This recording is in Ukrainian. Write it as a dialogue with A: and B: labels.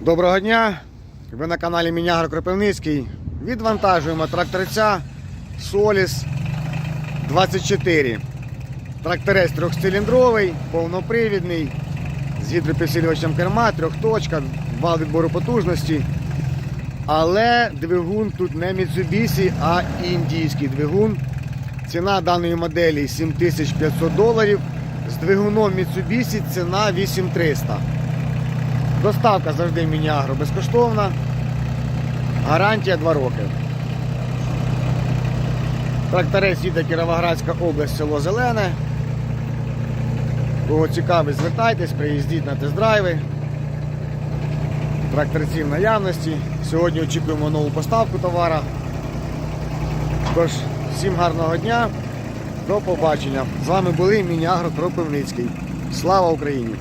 A: Доброго дня! Ви на каналі Мінягро Кропивницький. Відвантажуємо тракторця Solis 24. Тракторець трьохциліндровий, повнопривідний, з гідропідсилювачем керма, трьохточка, вал відбору потужності. Але двигун тут не Mitsubishi, а індійський двигун. Ціна даної моделі 7500 доларів. З двигуном Mitsubishi ціна 8300. Доставка завжди Мініагро безкоштовна. Гарантія 2 роки. Тракторець їде Кіровоградська область, село Зелене. Кого цікавить, звертайтесь, приїздіть на тест-драйви. Тракторці в наявності. Сьогодні очікуємо нову поставку товара. Тож, всім гарного дня, до побачення. З вами були Мініагро Кропивницький. Слава Україні!